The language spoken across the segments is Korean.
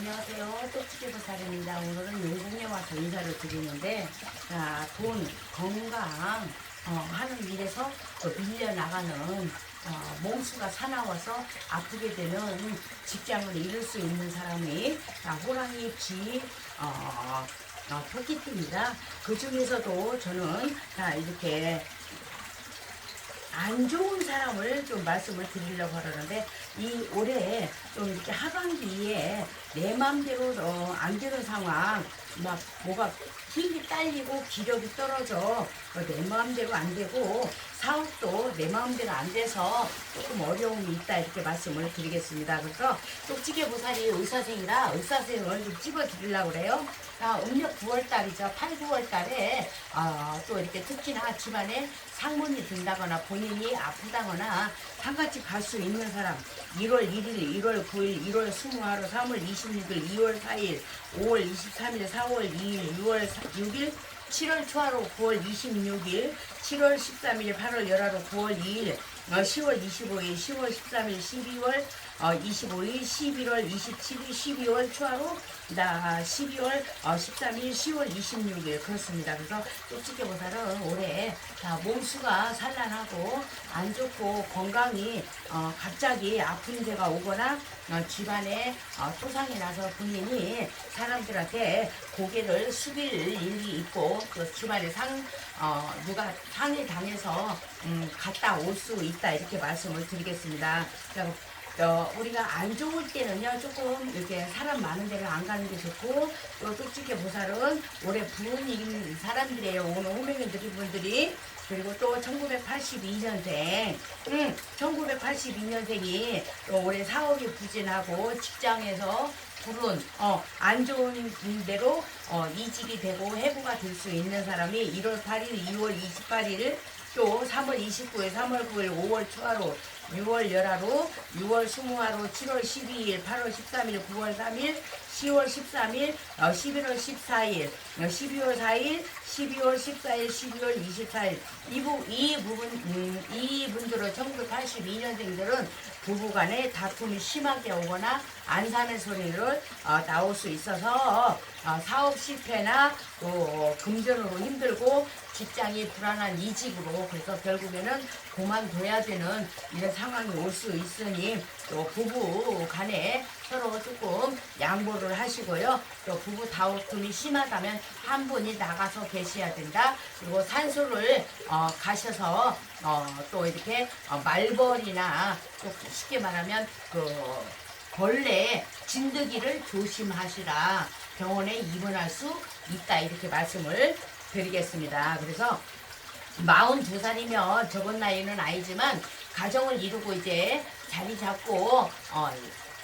인사드립니다. 오늘은 용궁에 와서 인사를 드리는데, 자, 돈, 건강, 어, 하는 일에서 또 밀려나가는 어, 몸수가 사나워서 아프게 되는 직장을 잃을 수 있는 사람이 자, 호랑이, 쥐, 어, 어, 토끼띠입니다. 그 중에서도 저는 자, 이렇게 안 좋은 사람을 좀 말씀을 드리려고 하려는데 이 올해 좀 이렇게 하반기에 내 마음대로 어, 안 되는 상황 막 뭐가 힘이 딸리고 기력이 떨어져 어, 내 마음대로 안 되고 사업도 내 마음대로 안 돼서 조금 어려움이 있다 이렇게 말씀을 드리겠습니다. 그래서 쪽지게 보살이 의사생이라 의사생을 좀 집어 드리려고 그래요. 아, 음력 9월 달이죠. 8, 9월 달에 아, 또 이렇게 특히나 집안에 상문이 든다거나 본인이 아프다거나 상가집 갈 수 있는 사람 1월 1일, 1월 9일, 1월 20하루, 3월 26일, 2월 4일, 5월 23일, 4월 2일, 6월 6일 7월 초하루 9월 26일, 7월 13일, 8월 열하루 9월 2일, 어, 10월 25일, 10월 13일, 12월 어, 25일, 11월 27일, 12월 초하루, 나 12월 어, 13일, 10월 26일 그렇습니다. 그래서 솔직히 보살은 올해 자, 몸수가 산란하고 안 좋고 건강이 어, 갑자기 아픈 데가 오거나 어, 집안에 어, 토상이 나서 본인이 사람들한테 고개를 숙일 일이 있고 또 집안에 상 어, 누가 상해 당해서 음, 갔다 올 수 있다 이렇게 말씀을 드리겠습니다. 그러니까 어, 우리가 안 좋을 때는요 조금 이렇게 사람 많은 데를 안 가는 게 좋고 또 솔직히 보살은 올해 부모님 사람들이에요. 오늘 드린 분들이. 그리고 또 1982년생. 음, 1982년생이 또 올해 사업이 부진하고 직장에서 불운 어, 안 좋은 대로 어, 이직이 되고 해고가 될 수 있는 사람이 1월 8일, 2월 28일 또 3월 29일, 3월 9일, 5월 초하루, 6월 열하루, 6월 20하루, 7월 12일, 8월 13일, 9월 3일, 10월 13일, 어, 11월 14일, 어, 12월 4일, 12월 14일, 12월 24일. 이, 부, 이 부분, 음, 이 분들은 1982년생들은 부부간에 다툼이 심하게 오거나 안 사는 소리를 어, 나올 수 있어서 어, 사업 실패나 또 금전으로 힘들고 직장이 불안한 이직으로 그래서 결국에는 그만둬야 되는 이런 상황이 올 수 있으니 또 부부 간에 서로 조금 양보를 하시고요. 또 부부 다툼이 심하다면 한 분이 나가서 계셔야 된다. 그리고 산소를 어, 가셔서 어, 또 이렇게 어, 말벌이나 또 쉽게 말하면 그 벌레 진드기를 조심하시라 병원에 입원할 수 있다 이렇게 말씀을 드리겠습니다. 그래서 42살이면 적은 나이는 아니지만 가정을 이루고 이제 자리 잡고 어,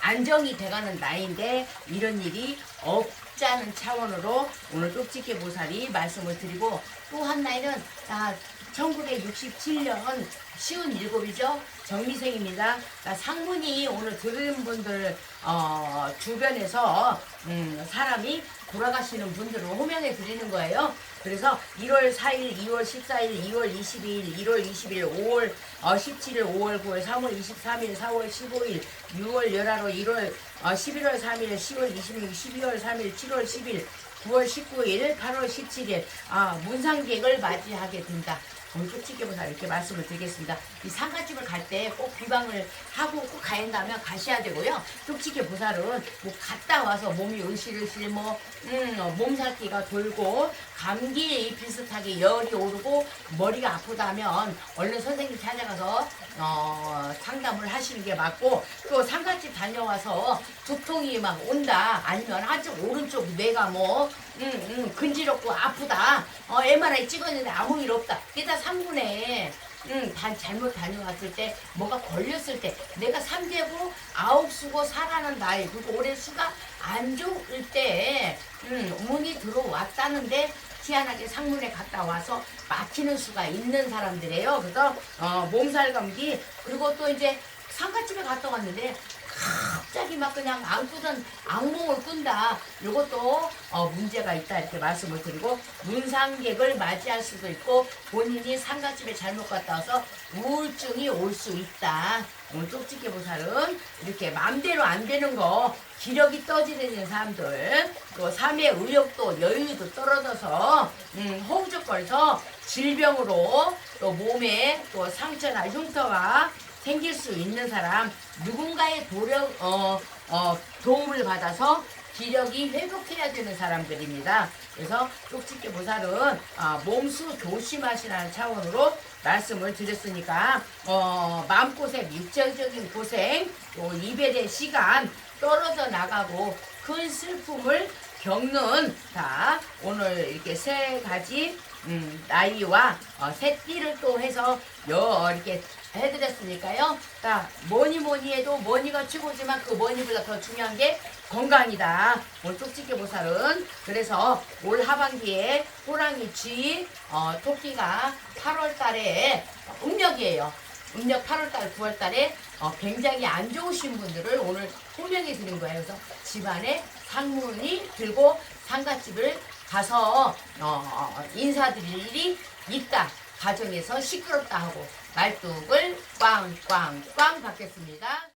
안정이 돼가는 나이인데 이런 일이 없자는 차원으로 오늘 쪽집게 보살이 말씀을 드리고 또 한 나이는 아, 1967년 쉬운 일곱이죠. 정미생입니다. 그러니까 상문이 오늘 들은 분들 어, 주변에서 음, 사람이 돌아가시는 분들을 호명해 드리는 거예요. 그래서 1월 4일, 2월 14일, 2월 22일, 1월 20일, 5월 어, 17일, 5월 9일, 3월 23일, 4월 15일, 6월 열하루, 1월 어, 11월 3일, 10월 26일, 12월 3일, 7월 10일, 9월 19일, 8월 17일 아, 문상객을 맞이하게 된다. 오늘 쪽지게보다 이렇게 말씀을 드리겠습니다. 이 상가집을 갈 때 꼭 비방을 하고 꼭 가야 한다면 가셔야 되고요. 쪽지게 보살은 뭐 갔다 와서 몸이 으실으실 뭐 음, 몸살기가 돌고 감기 비슷하게 열이 오르고 머리가 아프다면 얼른 선생님 찾아가서 어, 상담을 하시는 게 맞고 또 상가집 다녀와서 두통이 막 온다 아니면 한쪽 오른쪽 뇌가 뭐 음, 음, 근지럽고 아프다 어, MRI 찍었는데 아무 일 없다. 게다 3분에 음, 단 잘못 다녀왔을 때 뭐가 걸렸을 때 내가 3개고 아홉 수고 살아는 나이 그리고 올해 수가 안 좋을 때 음, 운이 들어왔다는데 희한하게 상문에 갔다 와서 막히는 수가 있는 사람들이에요. 그래서 어, 몸살 감기 그리고 또 이제 상가집에 갔다 왔는데 갑자기 막 그냥 안 꾸던 악몽을 꾼다. 이것도 어, 문제가 있다 이렇게 말씀을 드리고 문상객을 맞이할 수도 있고 본인이 상가집에 잘못 갔다 와서 우울증이 올 수 있다. 오늘 쪽집게 보살은 이렇게 마음대로 안 되는 거 기력이 떠지는 사람들 또 삶의 의욕도 여유도 떨어져서 음, 허우적거려서 질병으로 또 몸에 또 상처나 흉터가 생길 수 있는 사람 누군가의 도력 어, 어, 도움을 받아서 기력이 회복해야 되는 사람들입니다. 그래서 쪽집게 보살은 아, 몸수 조심하시라는 차원으로 말씀을 드렸으니까 어, 마음고생, 육체적인 고생, 또 이별의 시간 떨어져 나가고 큰 슬픔을 겪는 자 오늘 이렇게 세 가지 음, 나이와 어, 새 띠를 또 해서 여 이렇게 해드렸으니까요. 자 뭐니 뭐니 해도 뭐니가 최고지만 그 뭐니보다 더 중요한 게 건강이다. 오늘 쪽집게 보살은 그래서 올 하반기에 호랑이 쥐 어, 토끼가 8월 달에 음력이에요. 음력 8월달, 9월달에 어, 굉장히 안 좋으신 분들을 오늘 호명해 드린 거예요. 그래서 집안에 상문이 들고 상가집을 가서 어, 어, 인사드릴 일이 있다. 가정에서 시끄럽다 하고 말뚝을 꽝꽝꽝 받겠습니다.